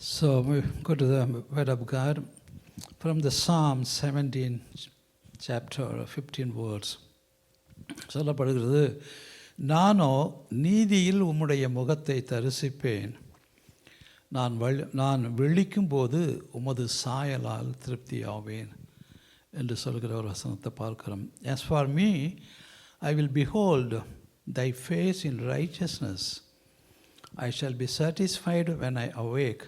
So we go to the Word of God from the Psalm 17, chapter 15 words. சொல்லப்படுகிறது நானோ நீதியில் உம்முடைய முகத்தை தரிசிப்பேன் நான் வழி நான் விழிக்கும் போது உமது சாயலால் திருப்தி ஆவேன் என்று சொல்கிற ஒரு வசனத்தை பார்க்கிறோம் as for me I will behold thy face in righteousness I shall be satisfied when I awake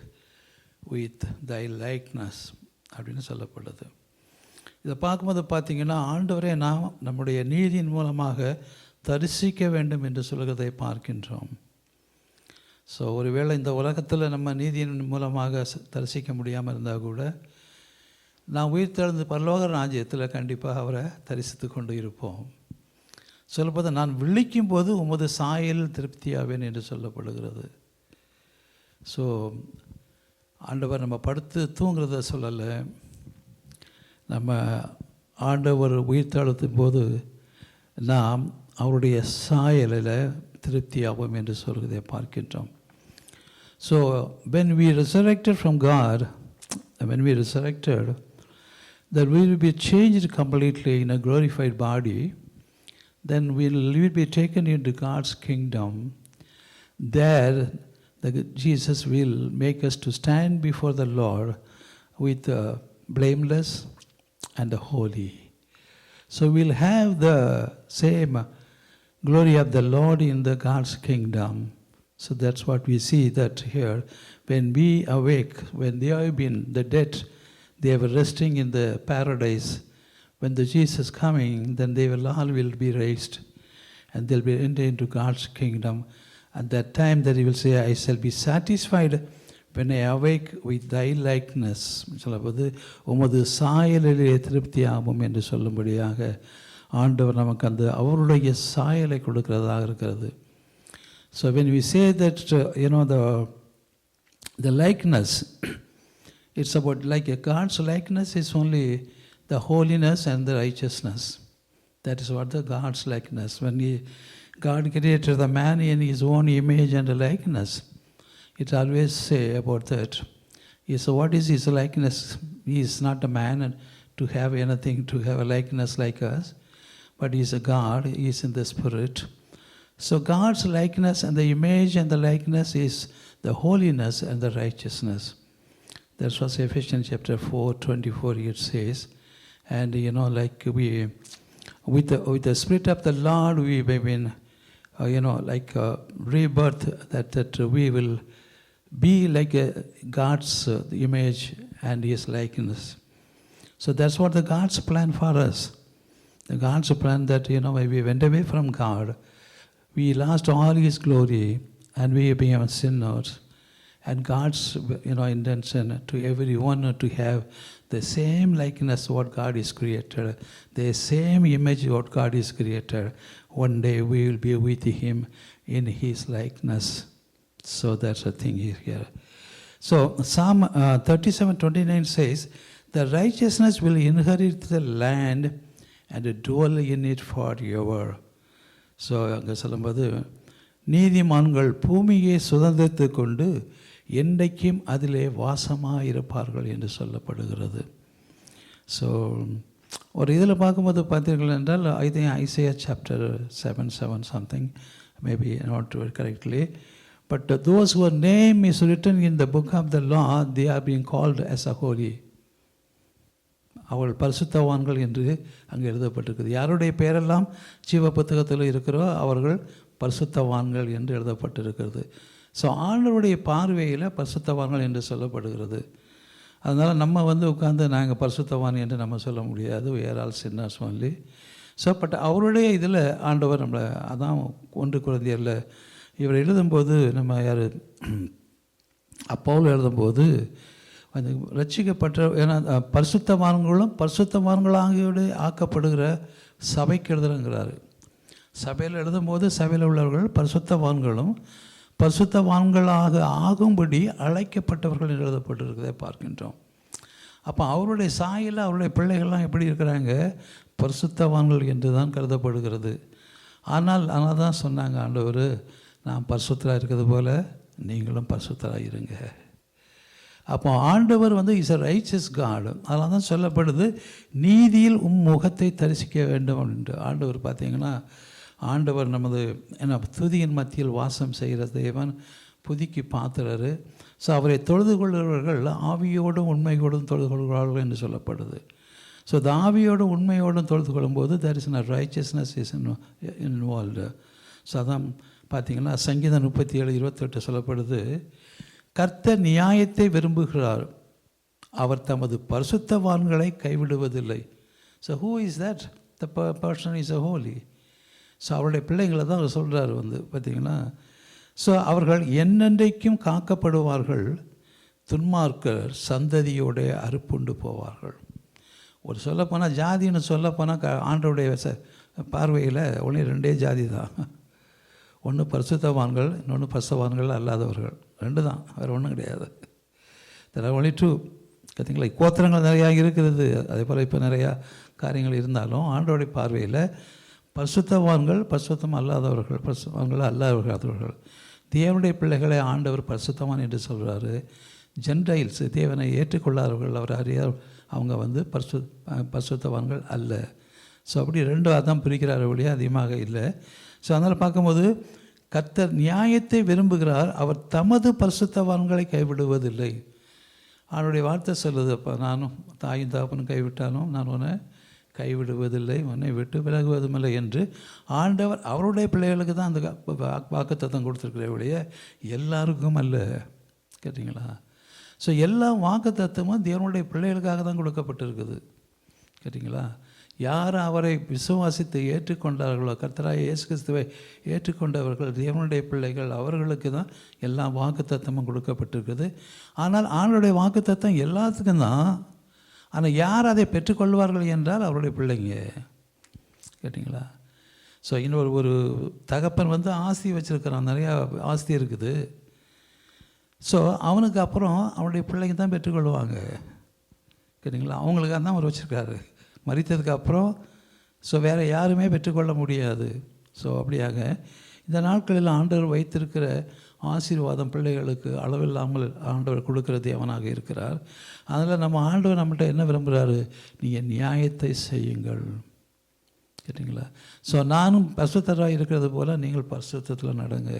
with thy likeness அப்படின்னு சொல்லப்படுது. இதை பார்க்கும்போது பார்த்திங்கன்னா ஆண்டவரே நாம் நம்முடைய நீதியின் மூலமாக தரிசிக்க வேண்டும் என்று சொல்கிறதை பார்க்கின்றோம். ஸோ ஒருவேளை இந்த உலகத்தில் நம்ம நீதியின் மூலமாக தரிசிக்க முடியாமல் இருந்தால் கூட நான் உயிர் தெழுந்து பரலோக ராஜ்யத்தில் கண்டிப்பாக அவரை தரிசித்து கொண்டு இருப்போம். சொல்லப்போது நான் விழிக்கும் போது உமது சாயல் திருப்தியாவேன் என்று சொல்லப்படுகிறது. ஸோ ஆண்டவர் நம்ம படுத்து தூங்குறத சொல்லலை நம்ம ஆண்டவர் உயிர் தாழ்த்தும் போது நாம் அவருடைய சாயலில் திருப்தியாகும் என்று சொல்கிறதை பார்க்கின்றோம் so when we resurrected from God when we resurrected that we will be completely completely in a glorified body, then we will be taken into God's kingdom. There, the, Jesus will make us to stand before the Lord with the blameless and the holy. So we'll have the same glory of the Lord in the God's kingdom. So that's what we see that here. When we awake, when they have been the dead, they were resting in the paradise. When the Jesus coming, then they will all will be raised, and they'll be entered into God's kingdom. At that time, that He will say, "I shall be satisfied when I awake with Thy likeness." சொல்லும்போது உமது சாயலிலே திருப்தியாகும் என்று சொல்லும்படியாக ஆண்டவர் நமக்கு அந்த அவருடைய சாயலை கொடுக்கிறதாக இருக்கிறது So when we say that, uh, you know, the, the likeness, it's about like a God's likeness is only the holiness and the righteousness. That is what the God's likeness. God created the man in his own image and likeness, it always say about that. He said, what is his likeness? He is not a man to have anything, to have a likeness like us, but he is a God, he is in the spirit. So God's likeness and the image and the likeness is the holiness and the righteousness. That's what Ephesians chapter 4, 24 it says. And you know, like we, with the, with the spirit of the Lord, we have been, you know, like uh, rebirth, that, that we will be like God's uh, image and His likeness. So that's what the God's plan for us. The God's plan that, you know, when we went away from God, we lost all His glory and we became sinners. And God's, you know, intention to everyone to have the same likeness what God is created, the same image what God is created. One day we will be with Him in His likeness. So that's the thing here. So Psalm uh, 37 29 says, The righteousness will inherit the land and dwell in it forever. So அங்கே சொல்லும்போது நீதிமான்கள் பூமியை சுதந்திரத்து கொண்டு என்றைக்கும் அதிலே வாசமாக இருப்பார்கள் என்று சொல்லப்படுகிறது. ஸோ ஒரு இதில் பார்க்கும்போது பார்த்தீர்கள் என்றால் I think Isaiah chapter seven seven something maybe not correctly but those whose name is written in the book of the law they are being called as a holy அவள் பரிசுத்தவான்கள் என்று அங்கே எழுதப்பட்டிருக்குது. யாருடைய பெயரெல்லாம் ஜீவ புத்தகத்தில் இருக்கிறோ அவர்கள் பரிசுத்தவான்கள் என்று எழுதப்பட்டிருக்கிறது. ஸோ ஆண்டவருடைய பார்வையில் பரிசுத்தவான்கள் என்று சொல்லப்படுகிறது. அதனால் நம்ம வந்து உட்காந்து நாங்கள் பரிசுத்தவான் என்று நம்ம சொல்ல முடியாது. ஏரால் சின்ன சொல்லி ஸோ பட் அவருடைய இதில் ஆண்டவர் நம்மளை அதான் ஒன்று குழந்தையரில் இவர் எழுதும்போது நம்ம யார் அப்போவில் எழுதும்போது அந்த ரட்சிக்கப்பட்ட ஏன்னா பரிசுத்தமானங்களும் பரிசுத்தவான்களும் பரிசுத்தவான்களாக ஆக்கப்படுகிற சபைக்கு எழுதுறங்கிறாரு. சபையில் எழுதும்போது சபையில் உள்ளவர்கள் பரிசுத்தவான்களும் பசுத்தவான்களாக ஆகும்படி அழைக்கப்பட்டவர்கள் என்று எழுதப்பட்டிருக்கிறதை பார்க்கின்றோம். அப்போ அவருடைய சாயில் அவருடைய பிள்ளைகள்லாம் எப்படி இருக்கிறாங்க? பரிசுத்தவான்கள் என்று தான் கருதப்படுகிறது. ஆனால் ஆனால் தான் சொன்னாங்க ஆண்டவர் நான் பரிசுத்தராக இருக்கிறது போல் நீங்களும் பரிசுத்தராக இருங்க. அப்போ ஆண்டவர் வந்து இஸ் அ ரைச்சஸ் காடு அதனால தான் சொல்லப்படுது நீதியில் உம் முகத்தை தரிசிக்க வேண்டும் அப்படின்ட்டு. ஆண்டவர் பார்த்தீங்கன்னா ஆண்டவர் நமது என்ன துதியின் மத்தியில் வாசம் செய்கிற தேவன் புதுக்கி பார்த்துறாரு ஸோ அவரை தொழுது கொள்கிறவர்கள் ஆவியோடும் உண்மையோடும் தொழுது கொள்கிறார்கள் என்று சொல்லப்படுது. ஸோ இந்த ஆவியோடும் உண்மையோடும் தொழுது கொள்ளும்போது there is a righteousness is involved so அதான் பார்த்தீங்கன்னா சங்கீதம் முப்பத்தி ஏழு இருபத்தெட்டு சொல்லப்படுது கர்த்தர் நியாயத்தை விரும்புகிறார். அவர் தமது பரிசுத்தவான்களை கைவிடுவதில்லை. So who is that the person is a holy so அவருடைய பிள்ளைங்களை தான் அவர் சொல்கிறார் வந்து பார்த்திங்களா ஸோ அவர்கள் என்னென்றைக்கும் காக்கப்படுவார்கள் துன்மார்க்கர் சந்ததியோடைய அறுப்புண்டு போவார்கள். ஒரு சொல்லப்போனால் ஜாதின்னு சொல்லப்போனால் க ஆண்டவுடைய ச பார்வையில் ஒன்று ரெண்டே ஜாதி தான். ஒன்று பரிசுத்தவான்கள் இன்னொன்று பசவான்கள் அல்லாதவர்கள். ரெண்டு தான் வேறு ஒன்றும் கிடையாது. தெர் ஒன்லி டூ பார்த்தீங்களா கோத்திரங்கள் நிறையா இருக்கிறது. அதே போல் இப்போ நிறையா காரியங்கள் இருந்தாலும் ஆண்டோடைய பார்வையில் பரிசுத்தவான்கள் பரிசுத்தம் அல்லாதவர்கள் பரிசுத்தவான்கள் அல்லாதவர்கள். தேவனுடைய பிள்ளைகளை ஆண்டவர் பரிசுத்தவான் என்று சொல்கிறாரு ஜென்டைல்ஸ் தேவனை ஏற்றுக்கொள்ளாதவர்கள் அவர் அறிய அவங்க வந்து பரிசு பரிசுத்தவான்கள் அல்ல. ஸோ அப்படி ரெண்டு அதான் பிரிக்கிறார் ஒழிய அதிகமாக இல்லை. ஸோ அதனால் பார்க்கும்போது கர்த்தர் நியாயத்தை விரும்புகிறார் அவர் தமது பரிசுத்தவான்களை கைவிடுவதில்லை. அவனுடைய வார்த்தை சொல்லுது அப்போ நானும் தாயும் தாப்பனும் கைவிட்டாலும் நான் உன்னை கைவிடுவதில்லை உன்னை விட்டு விலகுவதுமில்லை என்று ஆண்டவர் அவருடைய பிள்ளைகளுக்கு தான் அந்த வாக்குத்தத்தம் கொடுத்துருக்கிற ஒழிய எல்லாருக்கும் அல்ல. கேட்டிங்களா? ஸோ எல்லா வாக்குத்தத்தமும் தேவனுடைய பிள்ளைகளுக்காக தான் கொடுக்கப்பட்டிருக்குது. கேட்டிங்களா? யார் அவரை விசுவாசித்து ஏற்றுக்கொண்டார்களோ கர்த்தராய இயேசு கிறிஸ்துவை ஏற்றுக்கொண்டவர்கள் தேவனுடைய பிள்ளைகள் அவர்களுக்கு தான் எல்லா வாக்குத்தத்தமும் கொடுக்கப்பட்டிருக்குது. ஆனால் ஆணுடைய வாக்குத்தத்தம் எல்லாத்துக்கும் தான் ஆனால் யார் அதை பெற்றுக்கொள்வார்கள் என்றால் அவருடைய பிள்ளைங்க. கேட்டிங்களா? ஸோ இன்னொரு ஒரு தகப்பன் வந்து ஆஸ்தி வச்சுருக்கிறான். நிறையா ஆஸ்தி இருக்குது. ஸோ அவனுக்கு அப்புறம் அவனுடைய பிள்ளைங்க தான் பெற்றுக்கொள்வாங்க. கேட்டிங்களா? அவங்களுக்காக தான் அவர் வச்சுருக்காரு. மறித்ததுக்கு அப்புறம் ஸோ வேறு யாருமே பெற்றுக்கொள்ள முடியாது. ஸோ அப்படியாக இந்த நாட்களில் ஆண்டவர் வைத்திருக்கிற ஆசீர்வாதம் பிள்ளைகளுக்கு அளவில்லாமல் ஆண்டவர் கொடுக்கிற தேவனாக இருக்கிறார். அதில் நம்ம ஆண்டவர் நம்மகிட்ட என்ன விரும்புகிறாரு நீங்கள் நியாயத்தை செய்யுங்கள். கேட்டிங்களா? ஸோ நானும் பரிசுத்தராக இருக்கிறது போல் நீங்கள் பரிசுத்தத்தில் நடங்க.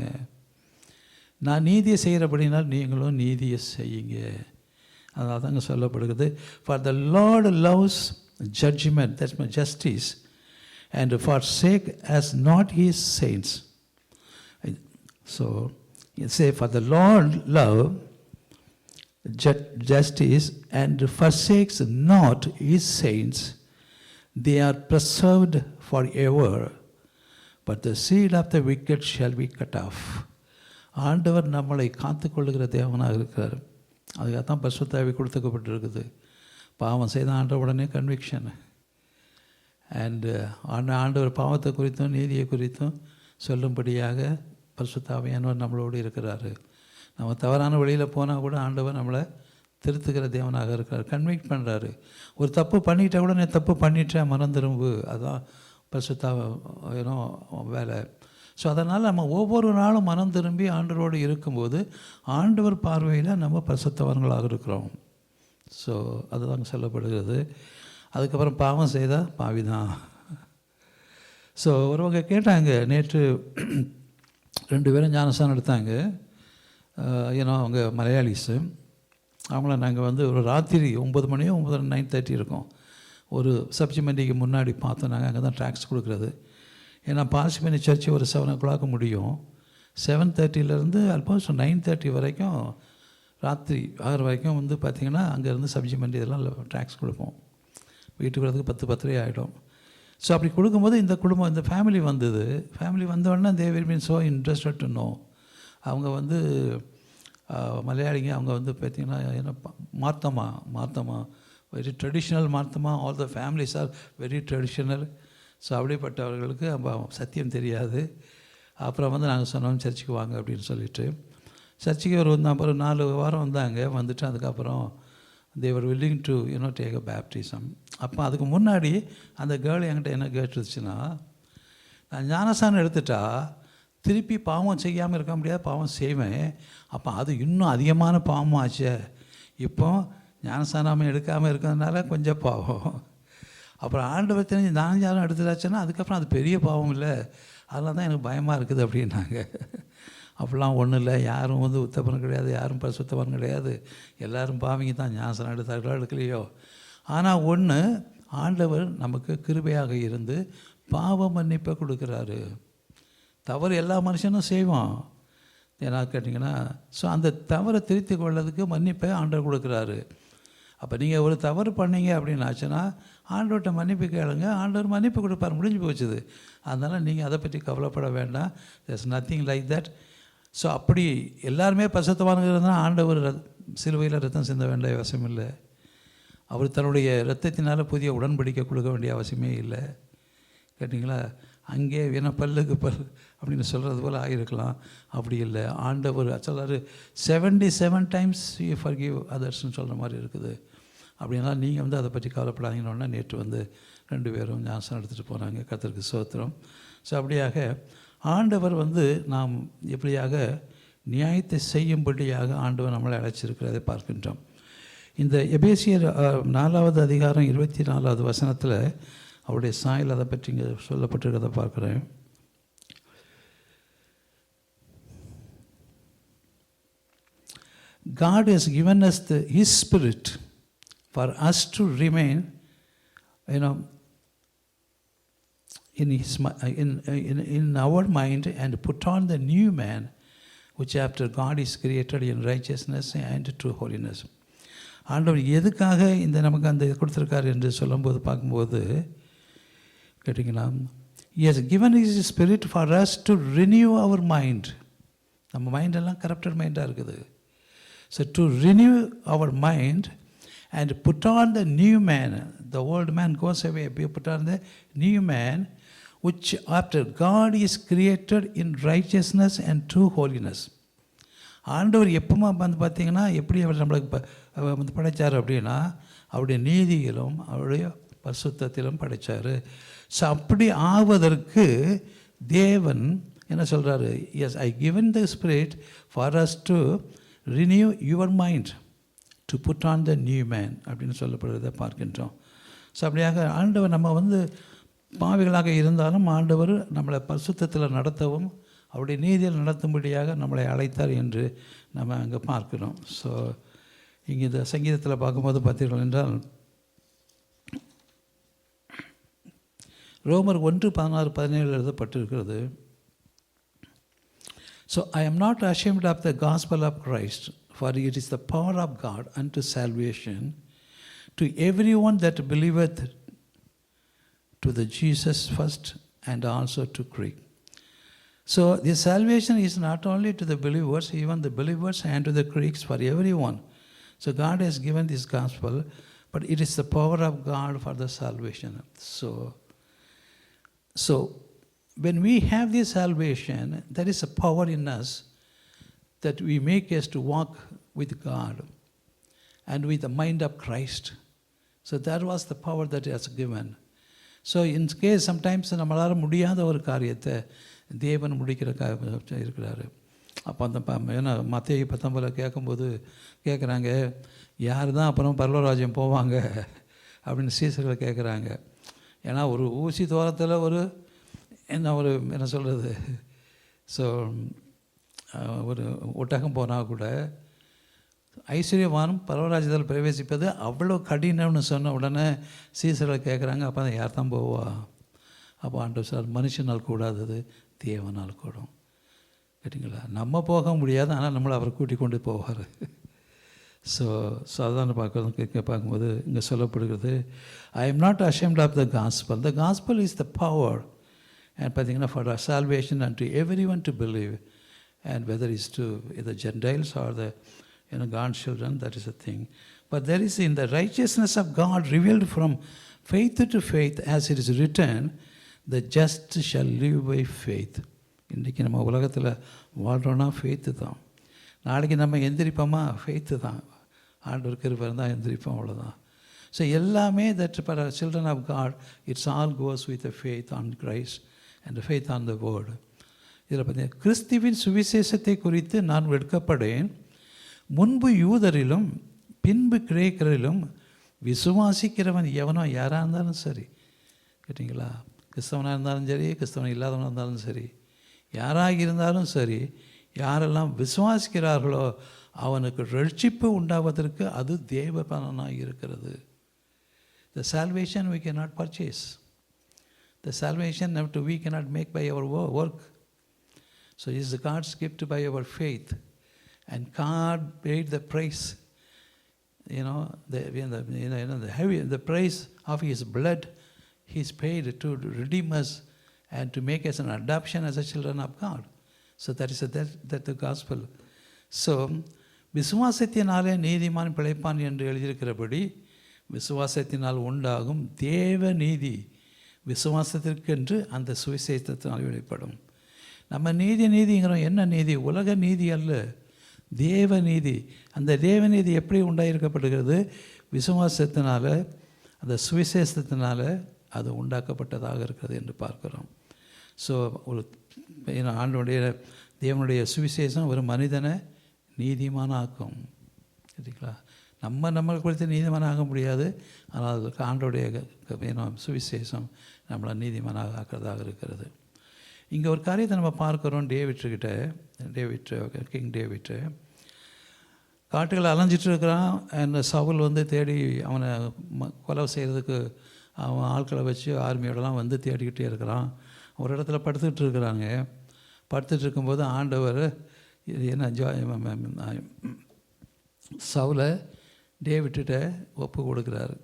நான் நீதியை செய்கிறபடினால் நீங்களும் நீதியை செய்யுங்க. அதனால தாங்க சொல்லப்படுகிறது. For the Lord loves judgement that's my justice and for sake as not his saints so you say, for the Lord love ju- justice and forsakes not his saints, they are preserved forever, but the seed of the wicked shall be cut off. ஆண்டவர் நம்மளை காத்துக்கொள்ளுகிற தேவனாக இருக்கிறார் அதுக்காக தான் பசுத்தாவி கொடுத்துக்கப்பட்டிருக்குது பாவம் செய்த ஆண்ட உடனே கன்விக்ஷன் அண்டு ஆண்ட ஆண்டவர் பாவத்தை குறித்தும் நீதியை குறித்தும் சொல்லும்படியாக பரிசுத்தாவியானவர் நம்மளோடு இருக்கிறாரு. நம்ம தவறான வழியில் போனால் கூட ஆண்டவர் நம்மளை திருத்துக்கிற தேவனாக இருக்கிறார். கன்விக்ட் பண்ணுறாரு ஒரு தப்பு பண்ணிட்டா கூட நீ தப்பு பண்ணிட்டேன் மனம் திரும்பு அதுதான் பரிசுத்தாவ ஏன்னோ வேலை. ஸோ அதனால் நம்ம ஒவ்வொரு நாளும் மனம் திரும்பி ஆண்டவரோடு இருக்கும்போது ஆண்டவர் பார்வையில் நம்ம பரிசுத்தவர்களாக இருக்கிறோம். ஸோ அதுதாங்க சொல்லப்படுகிறது. அதுக்கப்புறம் பாவம் செய்தால் பாவிதான். ஸோ ஒருவங்க கேட்டாங்க நேற்று ரெண்டு பேரும் ஞானஸ்தானம் எடுத்தாங்க. ஏன்னா அவங்க மலையாளிஸு. அவங்கள நாங்கள் வந்து ஒரு ராத்திரி ஒம்பது மணியோ ஒம்பது நைன் தேர்ட்டி இருக்கும். ஒரு சப்ஜிமெண்டிக்கு முன்னாடி பார்த்தோம். நாங்கள் அங்கே தான் டேக்ஸ் கொடுக்குறது. ஏன்னா பார்சிமணி சர்ச்சு ஒரு செவன் ஓ கிளாக் முடியும் செவன் தேர்ட்டிலேருந்து அல்மோஸ்ட் நைன் தேர்ட்டி வரைக்கும் ராத்திரி ஆறு வரைக்கும் வந்து பார்த்திங்கன்னா அங்கேருந்து சப்ஜி மண்டி இதெல்லாம் டேக்ஸ் கொடுப்போம். வீட்டுக்கு வரதுக்கு பத்து பத்தரை ஆகிடும் ஸோ அப்படி கொடுக்கும்போது இந்த குடும்பம் இந்த ஃபேமிலி வந்தது. ஃபேமிலி வந்தோடனே they will mean so interested to know அவங்க வந்து மலையாளிங்க அவங்க வந்து பார்த்திங்கன்னா என்ன Marthoma Marthoma very traditional Marthoma all the families are very traditional so அப்படிப்பட்டவர்களுக்கு சத்தியம் தெரியாது. அப்புறம் வந்து நாங்கள் சொன்னோம் சர்ச்சுக்கு வாங்க அப்படின்னு சொல்லிட்டு. சர்ச்சுக்கு ஒரு வந்து அப்புறம் நாலு வாரம் வந்தாங்க. வந்துட்டு அதுக்கப்புறம் they were willing to you know take a baptism அப்போ அதுக்கு முன்னாடி அந்த கேர்ள் என்கிட்ட என்ன கேட்டுருச்சுன்னா நான் ஞானசானம் எடுத்துட்டா திருப்பி பாவம் செய்யாமல் இருக்க முடியாது பாவம் செய்வேன். அப்போ அது இன்னும் அதிகமான பாவம் ஆச்சே. இப்போ ஞானஸ்தானம் எடுக்காமல் இருக்கிறதுனால கொஞ்சம் பாவம். அப்புறம் ஆண்டவர் தெரிஞ்சு ஞானசானம் எடுத்துட்டாச்சுன்னா அதுக்கப்புறம் அது பெரிய பாவம் இல்லை. அதெல்லாம் தான் எனக்கு பயமாக இருக்குது அப்படின்னாங்க. அப்படிலாம் ஒன்றும் இல்லை. யாரும் வந்து உத்தப்பன் கிடையாது யாரும் பரிசுத்தவன் கிடையாது. எல்லாரும் பாவிங்க தான். ஞாசனம் எடுத்தார்களோ எடுக்கலையோ. ஆனால் ஒன்று ஆண்டவர் நமக்கு கிருபையாக இருந்து பாவ மன்னிப்பை கொடுக்குறாரு. தவறு எல்லா மனுஷனும் செய்வோம் ஏன்னா கேட்டிங்கன்னா ஸோ அந்த தவறை திருத்தி கொள்ளதுக்கு மன்னிப்பை ஆண்டவர் கொடுக்குறாரு. அப்போ நீங்கள் ஒரு தவறு பண்ணீங்க அப்படின்னு ஆச்சுன்னா ஆண்டவர்கிட்ட மன்னிப்பு கேளுங்க. ஆண்டவர் மன்னிப்பு கொடுப்பார். முடிஞ்சு போச்சுது. அதனால் நீங்கள் அதை பற்றி கவலைப்பட வேண்டாம். There's nothing like that so அப்படி எல்லாருமே பசத்தவானுங்கிறது ஆண்டவர் ரத் சிலுவையில் ரத்தம் சிந்த வேண்டிய அவசியம் இல்லை. அவர் தன்னுடைய ரத்தத்தினால் புதிய உடன்படிக்கை கொடுக்க வேண்டிய அவசியமே இல்லை. கேட்டிங்களா? அங்கே வேணா பல்லுக்கு பல் அப்படின்னு சொல்கிறது போல் ஆகியிருக்கலாம் அப்படி இல்லை. ஆண்டவர் சொல்கிறாரு seventy seven times you forgive அதர்ஸ்னு சொல்கிற மாதிரி இருக்குது. அப்படின்னா நீங்கள் வந்து அதை பற்றி கவலைப்படாதீங்கன்னா நேற்று வந்து ரெண்டு பேரும் ஞாசனம் எடுத்துகிட்டு போகிறாங்க கத்தருக்கு சோத்திரம் ஸோ அப்படியாக ஆண்டவர் வந்து நாம் எப்படியாக நியாயத்தை செய்யும்படியாக ஆண்டவர் நம்மளை அழைச்சிருக்கிறதை பார்க்கின்றோம். இந்த எபேசியர் நாலாவது அதிகாரம் இருபத்தி நாலாவது வசனத்தில் அவருடைய சாயல் அதை பற்றி இங்கே சொல்லப்பட்டிருக்கிறத பார்க்குறேன். God has given us the, His Spirit for us to remain, you know, in, his, uh, in, uh, in, in our mind and put on the new man, which after God is created in righteousness and true holiness. ஆண்டவர் எதுக்காக இந்த நமக்கு அந்த இது கொடுத்துருக்காரு என்று சொல்லும்போது பார்க்கும்போது கேட்டிங்களா? Yes given is spirit for us to renew our mind நம்ம மைண்டெல்லாம் கரப்டட் மைண்டாக இருக்குது. So to renew our mind and put on the new man the old man goes away put on the new man which after God is created in righteousness and true holiness. ஆண்டவர் எப்பவுமே வந்து பார்த்தீங்கன்னா எப்படி அவர் நம்மளுக்கு ப- வந்து படைச்சார் அப்படின்னா அவருடைய நீதியிலும் அவருடைய பசுத்தத்திலும் படைச்சார். ஸோ அப்படி ஆவதற்கு தேவன் என்ன சொல்கிறாரு yes I given the spirit for us to renew your mind to put on the new man அப்படின்னு சொல்லப்படுறதை பார்க்கின்றோம். ஸோ அப்படியாக ஆண்டவர் நம்ம வந்து பாவிகளாக இருந்தாலும் ஆண்டவர் நம்மளை பரிசுத்தத்தில் நடத்தவும் அவருடைய நீதியில் நடத்தும்படியாக நம்மளை அழைத்தார் என்று நம்ம அங்கே பார்க்கிறோம். ஸோ இங்கே இந்த சங்கீதத்தில் பார்க்கும்போது பார்த்தீர்கள் என்றால் ரோமர் ஒன்று பதினாறு பதினேழு எழுதப்பட்டிருக்கிறது. So I am not ashamed of the gospel of Christ for it is the power of God and to salvation to every one that believeth to the Jesus first and also to Greek. So the salvation is not only to the believers, even the believers and to the Greeks, for everyone. So God has given this gospel, but it is the power of God for the salvation. So so, when we have this salvation, there is a power in us that we make us to walk with God and with the mind of Christ. So, that was the power that He has given. So in case sometimes நம்மளால் முடியாத ஒரு காரியத்தை தேவன் முடிக்கிற கா இருக்கிறாரு. அப்போ அந்த ப ஏன்னா மத்திய பத்தொம்பதில் கேட்கும்போது கேட்குறாங்க யார் தான் அப்புறம் பரலராஜ்யம் போவாங்க? அப்படின்னு சீசர்களை கேட்குறாங்க. ஏன்னா ஒரு ஊசி தோரத்தில் ஒரு என்ன ஒரு என்ன சொல்கிறது ஸோ ஒரு ஒட்டகம் போனால் கூட ஐஸ்வர்யவானும் பரவராஜத்தில் பிரவேசிப்பது அவ்வளோ கடினம்னு சொன்ன உடனே சீசர்களை கேட்குறாங்க அப்போ தான் யார் தான் போவா? அப்போ ஆண்டு சார் மனுஷனால் கூடாதது தேவனால் கூடும். கேட்டிங்களா? நம்ம போக முடியாது ஆனால் நம்மளை அவர் கூட்டி கொண்டு போவார். ஸோ சாதாரண பார்க்குறது பார்க்கும்போது இங்கே சொல்லப்படுகிறது I am not ashamed of the gospel the gospel is the power and பார்த்தீங்கன்னா for salvation and to every one to believe and whether is to the Gentiles are the you know, God's children, that is a thing. But there is in the righteousness of God revealed from faith to faith, as it is written, the just shall live by faith. இன்றைக்கி நம்ம உலகத்தில் வாழ்கிறோன்னா faith தான். நாளைக்கு நம்ம எந்திரிப்போமா? Faith தான். ஆண்டவர் கிருபை இருந்தால் எந்திரிப்போம் அவ்வளோதான் ஸோ எல்லாமே that per children of God it's all goes with a faith on Christ and faith on the word இதில் பார்த்தீங்கன்னா கிறிஸ்துவின் சுவிசேஷத்தை குறித்து நான் வெட்கப்படேன். முன்பு யூதரிலும் பின்பு கிரேக்கரிலும் விசுவாசிக்கிறவன் எவனோ யாராக இருந்தாலும் சரி. கேட்டிங்களா? கிறிஸ்தவனாக இருந்தாலும் சரி கிறிஸ்தவன் இல்லாதவனாக இருந்தாலும் சரி யாராக இருந்தாலும் சரி யாரெல்லாம் விசுவாசிக்கிறார்களோ அவனுக்கு ரட்சிப்பு உண்டாவதற்கு அது தேவ பலனாக இருக்கிறது. The salvation we cannot purchase. The salvation that do we can not make by our work so is God's gift by our faith and God paid the price you know the, you know, the, you know, the heavy the price of his blood he's paid to redeem us and to make us an adoption as a children of God so that is a, that, that the gospel so விசுவாசத்தினாலே நீதிமான் பிழைப்பான் என்று எழுதியிருக்கிறபடி விசுவாசத்தினால் உண்டாகும் தேவ நீதி விசுவாசத்திற்கென்று அந்த சுவிசேஷத்தினால் வெளிப்படும் நம்ம நீதி நீதிங்கிறோம் என்ன நீதி உலக நீதி அல்ல தேவ நீதி அந்த தேவநீதி எப்படி உண்டாயிருக்கப்படுகிறது? விசுவாசத்தினால அந்த சுவிசேஷத்தினால அது உண்டாக்கப்பட்டதாக இருக்கிறது என்று பார்க்கிறோம். ஸோ ஒரு ஏன்னா ஆண்டனுடைய தேவனுடைய சுவிசேஷம் ஒரு மனிதனை நீதிமானாக்கும். சரிங்களா? நம்ம நம்மளை குறித்து நீதிமான ஆக முடியாது. ஆனால் அதுக்கு ஆண்டோடைய வேணும் சுவிசேஷம் நம்மளை நீதிமானாக ஆக்கிறதாக இருக்கிறது. இங்கே ஒரு காரியத்தை நம்ம பார்க்குறோம். டேவிட்ருக்கிட்ட டேவிட் கிங் டேவிட்டு காட்டுகளை அலைஞ்சிட்டு இருக்கிறான். அந்த சவுல் வந்து தேடி அவனை ம- கொலை செய்கிறதுக்கு அவன் ஆட்களை வச்சு ஆர்மியோடலாம் வந்து தேடிக்கிட்டே இருக்கிறான். ஒரு இடத்துல படுத்துக்கிட்டு இருக்கிறாங்க. படுத்துட்டு இருக்கும்போது ஆண்டவர் என்ன ஜோ சவுலை டேவிட்ட ஒப்பு கொடுக்குறாரு.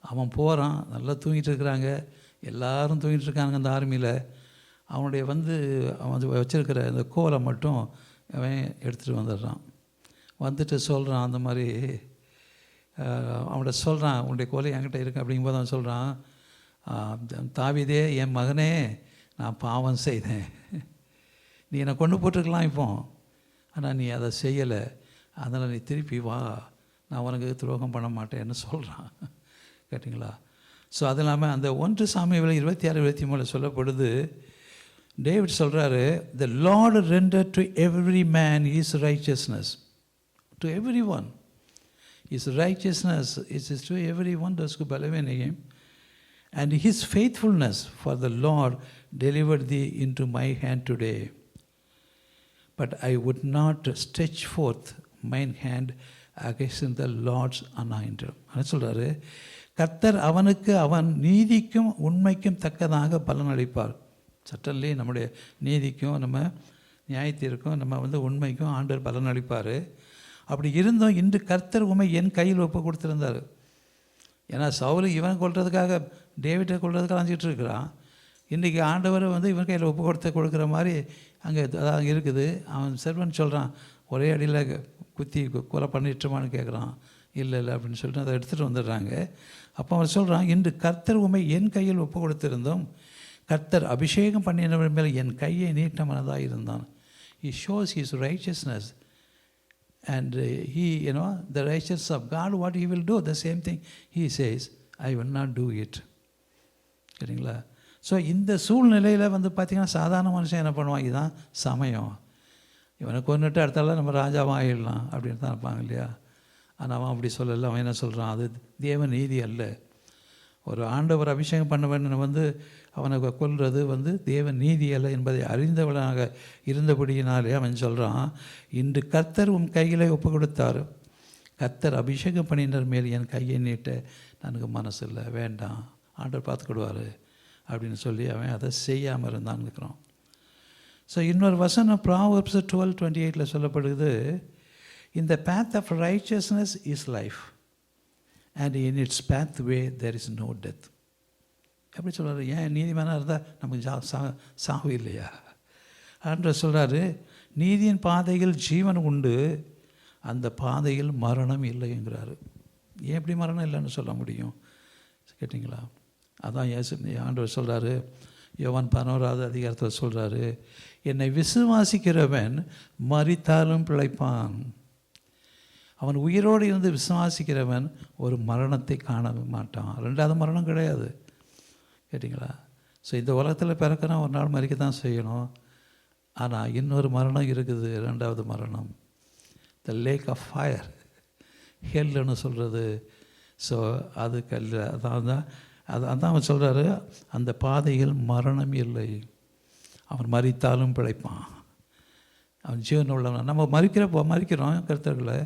அவன் போகிறான் நல்லா தூங்கிட்டு இருக்கிறாங்க. எல்லாரும் தூங்கிட்டு இருக்காங்க அந்த ஆர்மியில். அவனுடைய வந்து அவன் வந்து அந்த கோலை மட்டும் அவன் எடுத்துகிட்டு வந்துடுறான். வந்துட்டு சொல்கிறான் அந்த மாதிரி அவன்கிட்ட சொல்கிறான் உன்னுடைய கோலை என்கிட்ட இருக்கு அப்படிங்கும்போது அவன் சொல்கிறான் தாவிதே என் மகனே நான் பாவம் செய்தேன். நீ என்னை கொண்டு போட்டிருக்கலாம் இப்போ. ஆனால் நீ அதை செய்யலை. அதனால் நீ திருப்பி வா. நான் உனக்கு துரோகம் பண்ண மாட்டேன்னு சொல்கிறான் கேட்டிங்களா? ஸோ அது இல்லாமல் அந்த ஒன்று சாமியில் இருபத்தி ஆறு இருபத்தி மூணு சொல்லப்படுது டேவிட் சொல்கிறாரு the Lord render to every man his righteousness to every one his righteousness his his to every one தஸ்க்கு பலவேனையும் and his faithfulness for the Lord deliver thee into my hand today but I would not stretch forth mine hand against the Lord's அனாயின்றம் அப்படின்னு சொல்கிறாரு கர்த்தர் அவனுக்கு அவன் நீதிக்கும் உண்மைக்கும் தக்கதாக பலனளிப்பார் suddenly நம்முடைய நீதிக்கும் நம்ம நியாயத்திற்கும் நம்ம வந்து உண்மைக்கும் ஆண்டவர் பலனளிப்பார் அப்படி இருந்தும் இன்று கர்த்தர் உண்மை என் கையில் ஒப்பு கொடுத்துருந்தார். ஏன்னா சவுலு இவன் கொள்றதுக்காக டேவிட்டை கொள்றதுக்காக அலைஞ்சிட்டு இருக்கிறான். இன்றைக்கி ஆண்டவர் வந்து இவன் கையில் ஒப்பு கொடுத்த கொடுக்குற மாதிரி அங்கே அதான் இருக்குது. அவன் செல்வன் சொல்கிறான் ஒரே அடியில் குத்தி கு- கொலை பண்ணிட்டுமான்னு கேட்குறான் இல்லை இல்லை அப்படின்னு சொல்லிட்டு அதை எடுத்துகிட்டு வந்துடுறாங்க. அப்போ அவன் சொல்கிறான் இன்று கர்த்தர் உண்மை என் கையில் ஒப்பு கொடுத்துருந்தோம் கர்த்தர் அபிஷேகம் பண்ணினவர் மேல் என் கையை நீட்ட மனதாக இருந்தான். He shows his righteousness and he you know the riches of God what he will do the same thing he says I will not do it சரிங்களா? ஸோ இந்த சூழ்நிலையில் வந்து பார்த்திங்கன்னா சாதாரண மனுஷன் என்ன பண்ணுவான்? இதுதான் சமயம். இவனை கொண்டுட்டு அடுத்தால நம்ம ராஜாவும் ஆகிடலாம் அப்படின்னு தான் இருப்பாங்க இல்லையா? ஆனால் அவன் அப்படி சொல்லலை. அவன் என்ன சொல்கிறான் அது தேவ நீதி அல்ல. ஒரு ஆண்டவர் அபிஷேகம் பண்ணவன் வந்து அவனை கொல்வது வந்து தேவன் நீதி அல்ல என்பதை அறிந்தவனாக இருந்தபடியினாலே அவன் சொல்கிறான் இன்று கர்த்தர் உன் கையில் ஒப்பு கொடுத்தார் கர்த்தர் அபிஷேகம் பண்ணினர் மேல் என் கையை நீட்ட எனக்கு மனசு இல்லை வேண்டாம். ஆண்டவர் பார்த்துக்கிடுவார். அப்படின்னு சொல்லி அவன் அதை செய்யாமல் இருந்தான்னு இருக்கிறான் ஸோ இன்னொரு வசனம் ப்ராவர்ப்ஸ் டுவெல் டுவெண்ட்டி எயிட்டில் சொல்லப்படுது இந்த path of righteousness is life and in its path way there is no death எப்படி சொல்கிறாரு ஏன் நீதிமானாக இருந்தால் நமக்கு ஜா சா சாவு இல்லையா? அன்ற சொல்கிறாரு நீதியின் பாதையில் ஜீவன் உண்டு அந்த பாதையில் மரணம் இல்லைங்கிறாரு ஏன் எப்படி மரணம் இல்லைன்னு சொல்ல முடியும்? கேட்டிங்களா? அதான் ஏசு ஆண்டவர் சொல்கிறாரு யோவான் பதினோராவது அதிகாரத்தில் சொல்கிறாரு என்னை விசுவாசிக்கிறவன் மறித்தாலும் பிழைப்பான். அவன் உயிரோடு இருந்து விசுவாசிக்கிறவன் ஒரு மரணத்தை காண மாட்டான். ரெண்டாவது மரணம் கிடையாது. கேட்டிங்களா? ஸோ இந்த உலகத்தில் பிறக்கிறான் ஒரு நாள் மறிக்க தான் செய்யணும். ஆனால் இன்னொரு மரணம் இருக்குது. ரெண்டாவது மரணம். த லேக் ஆஃப் ஃபயர் ஹெல்லுன்னு சொல்கிறது ஸோ அது கல் அதான் தான் அது அதான் அவன் சொல்கிறாரு அந்த பாதையில் மரணம் இல்லை. அவன் மறித்தாலும் பிழைப்பான். அவன் ஜீவன் உள்ளவன். நம்ம மறிக்கிறப்போ மறிக்கிறோம் கருத்தர்களை.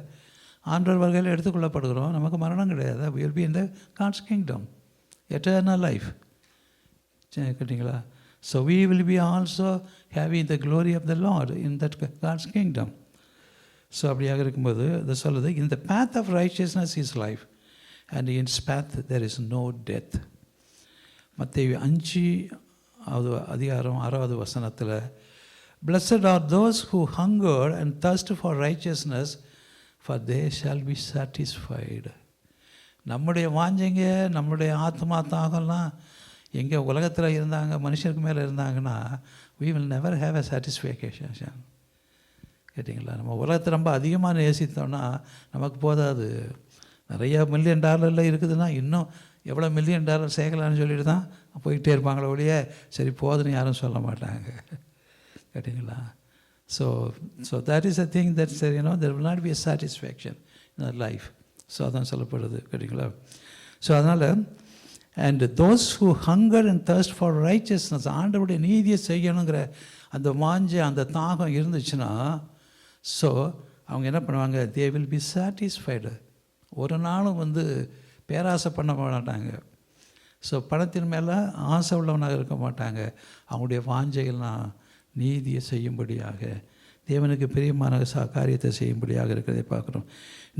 ஆண்டவர் வகையில் எடுத்துக்கொள்ளப்படுகிறோம். நமக்கு மரணம் கிடையாது. வில் பி இந்த காட்ஸ் கிங்டம் எட்டர்னல் லைஃப் கேட்டிங்களா? So we will be also having the glory of the Lord in that God's kingdom so அப்படியாக இருக்கும்போது இதை சொல்லுது இந்த path of righteousness is life and in its path there is no death மற்ற அஞ்சு அது அதிகாரம் ஆறாவது வசனத்தில் blessed are those who hunger and thirst for righteousness for they shall be satisfied நம்முடைய வாஞ்சைங்க நம்முடைய ஆத்மா தாகம்லாம் எங்கே உலகத்தில் இருந்தாங்க மனுஷருக்கு மேலே இருந்தாங்கன்னா we will never have a satisfaction. கேட்டிங்களா? நம்ம உலகத்தை ரொம்ப அதிகமாக நேசித்தோம்னா நமக்கு போதாது. நிறையா மில்லியன் டாலரில் இருக்குதுன்னா இன்னும் எவ்வளோ மில்லியன் டாலர் சேர்க்கலான்னு சொல்லிட்டு தான் போயிட்டே இருப்பாங்களே ஒழிய சரி போதுன்னு யாரும் சொல்ல மாட்டாங்க. கேட்டிங்களா? So so that is a thing that சரி you know there will not be a satisfaction in life so அதான் சொல்லப்படுது கேட்டிங்களா ஸோ அதனால் and those who hunger and thirst for righteousness ஆண்டவுடைய நீதியை செய்யணுங்கிற அந்த வாஞ்சை அந்த தாகம் இருந்துச்சுன்னா ஸோ அவங்க என்ன பண்ணுவாங்க? தே வில் பி சாட்டிஸ்ஃபைடு ஒரு நாளும் வந்து பேராசை பண்ண மாட்டாங்க. ஸோ பணத்தின் மேலே ஆசை உள்ளவனாக இருக்க மாட்டாங்க. அவங்களுடைய வாஞ்சைகள்லாம் நீதியை செய்யும்படியாக தேவனுக்கு பிரியமான சா காரியத்தை செய்யும்படியாக இருக்கிறதை பார்க்குறோம்.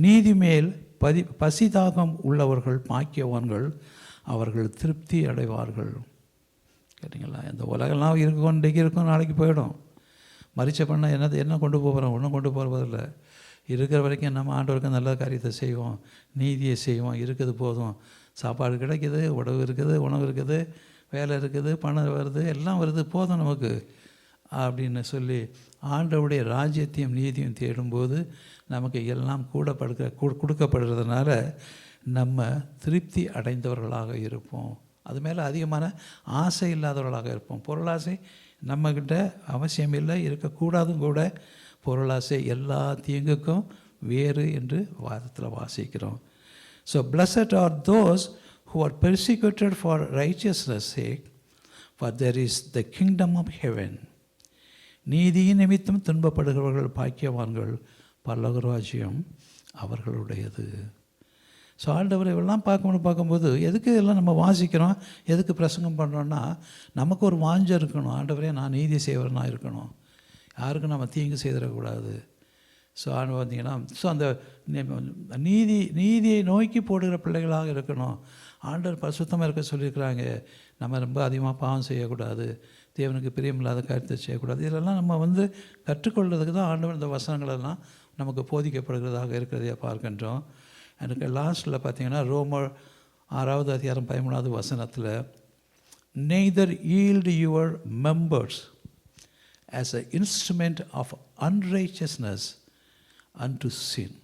நீதி மேல் பதி பசிதாகம் உள்ளவர்கள் பாக்கியவான்கள் அவர்கள் திருப்தி அடைவார்கள். கேட்டிங்களா? இந்த உலகெல்லாம் இருக்கும் இன்றைக்கு இருக்கும் நாளைக்கு போயிடும். மறிச்ச பண்ண என்னது என்ன கொண்டு போகிறோம் ஒன்றும் கொண்டு போகிறதில்ல இருக்கிற வரைக்கும் நம்ம ஆண்டவருக்கு நல்ல காரியத்தை செய்வோம். நீதியை செய்வோம். இருக்குது போதும். சாப்பாடு கிடைக்குது உடவு இருக்குது உணவு இருக்குது வேலை இருக்குது பணம் வருது எல்லாம் வருது. போதும் நமக்கு. அப்படின்னு சொல்லி ஆண்டவுடைய ராஜ்யத்தையும் நீதியும் தேடும்போது நமக்கு எல்லாம் கூட படுக்க கொடுக்கப்படுறதுனால நம்ம திருப்தி அடைந்தவர்களாக இருப்போம். அது மேலே அதிகமான ஆசை இல்லாதவர்களாக இருப்போம். பொருளாசை நம்மக்கிட்ட அவசியம் இல்லை. இருக்கக்கூடாதும் கூட. பொருளாசை எல்லா தீங்குக்கும் வேறு என்று வாதத்தில் வாசிக்கிறோம். So blessed are those who are persecuted for righteousness sake for their is the kingdom of heaven நீதியின் நிமித்தம் துன்பப்படுகிறவர்கள் பாக்கியவான்கள் பல்லகராஜ்யம் அவர்களுடையது. ஸோ ஆண்டவர் இவெல்லாம் பார்க்கணும் பார்க்கும்போது எதுக்கு இதெல்லாம் நம்ம வாசிக்கிறோம்? எதுக்கு பிரசங்கம் பண்ணுறோன்னா நமக்கு ஒரு வாஞ்சம் இருக்கணும். ஆண்டவரே நான் நீதி செய்வரனாக இருக்கணும். யாருக்கும் நம்ம தீங்கு செய்திடக்கூடாது. ஸோ ஆண்டு பார்த்தீங்கன்னா ஸோ அந்த நீதி நீதியை நோக்கி போடுகிற பிள்ளைகளாக இருக்கணும். ஆண்டவர் பரிசுத்தமாக இருக்க சொல்லியிருக்கிறாங்க. நம்ம ரொம்ப அதிகமாக பாவம் செய்யக்கூடாது. தேவனுக்கு பிரியமில்லாத காரியத்தை செய்யக்கூடாது. இதெல்லாம் நம்ம வந்து கற்றுக்கொள்வதுக்கு தான் ஆண்டவர் இந்த வசனங்களெல்லாம் நமக்கு போதிக்கப்படுகிறதாக இருக்கிறதையே பார்க்கின்றோம். எனக்கு லாஸ்ட்டில் பார்த்தீங்கன்னா ரோமர் ஆறாவது அதிகாரம் பதிமூணாவது வசனத்தில் neither yield your members as a instrument of unrighteousness unto sin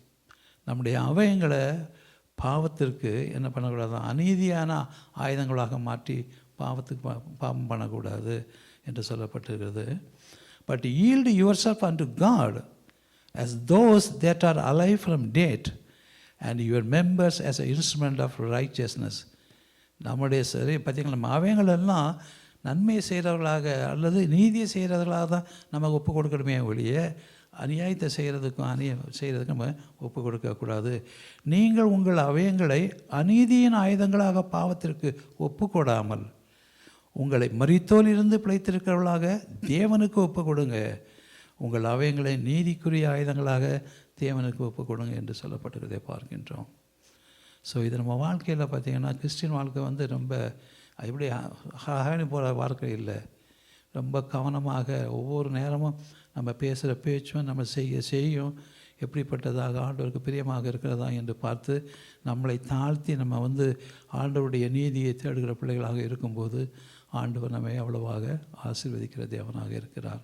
நம்முடைய அவயங்களை பாவத்திற்கு என்ன பண்ணக்கூடாது அநீதியான ஆயுதங்களாக மாற்றி பாவத்துக்கு பா- பாவம் பண்ணக்கூடாது என்று சொல்லப்பட்டிருக்கிறது. But yield yourself and God as those that are alive from dead and your members as an instrument of righteousness. நம்முடைய சரி பார்த்தீங்களா நம்ம எல்லாம் நன்மையை செய்கிறவர்களாக அல்லது நீதியை செய்கிறவர்களாக தான் நமக்கு ஒப்பு கொடுக்கணுமே ஒழிய அநியாயத்தை செய்கிறதுக்கும் அநிய செய்கிறதுக்கும் நம்ம ஒப்பு கொடுக்கக்கூடாது நீங்கள் உங்கள் அவயங்களை அநீதியின் ஆயுதங்களாக பாவத்திற்கு ஒப்புக்கொடாமல் உங்களை உங்களை மரித்தோலிருந்து பிழைத்திருக்கிறவர்களாக தேவனுக்கு ஒப்பு கொடுங்க உங்கள் அவயங்களை நீதிக்குரிய ஆயுதங்களாக தேவனுக்கு ஒப்பு கொடுங்க என்று சொல்லப்பட்டிருக்கிறதை பார்க்கின்றோம். ஸோ இது நம்ம வாழ்க்கையில் பார்த்தீங்கன்னா கிறிஸ்டின் வாழ்க்கை வந்து ரொம்ப இப்படி ஹானி போகிற வாழ்க்கை இல்லை. ரொம்ப கவனமாக ஒவ்வொரு நேரமும் நம்ம பேசுகிற பேச்சும் நம்ம செய்ய செய்யும். எப்படிப்பட்டதாக ஆண்டவருக்கு பிரியமாக இருக்கிறதா என்று பார்த்து நம்மளை தாழ்த்தி நம்ம வந்து ஆண்டவருடைய நீதியை தேடுகிற பிள்ளைகளாக இருக்கும்போது ஆண்டவர் நம்மை அவ்வளவாக ஆசீர்வதிக்கிற தேவனாக இருக்கிறார்.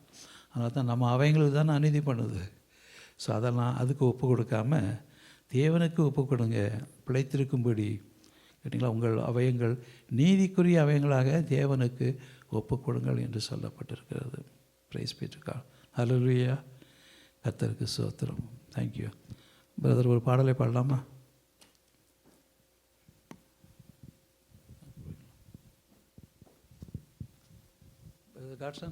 அதனால் தான் நம்ம அவங்களுக்கு தானே அநீதி பண்ணுது. ஸோ அதெல்லாம் அதுக்கு ஒப்பு கொடுக்காம தேவனுக்கு ஒப்பு கொடுங்க. பிழைத்திருக்கும்படி. கேட்டிங்களா? உங்கள் அவயங்கள் நீதிக்குரிய அவயங்களாக தேவனுக்கு ஒப்பு கொடுங்கள் என்று சொல்லப்பட்டிருக்கிறது. பிரைஸ் பீட்டுக்கா ஹalleluya கத்தருக்கு சோத்திரம் தேங்க்யூ பிரதர் ஒரு பாடலை பாடலாமா? Garza.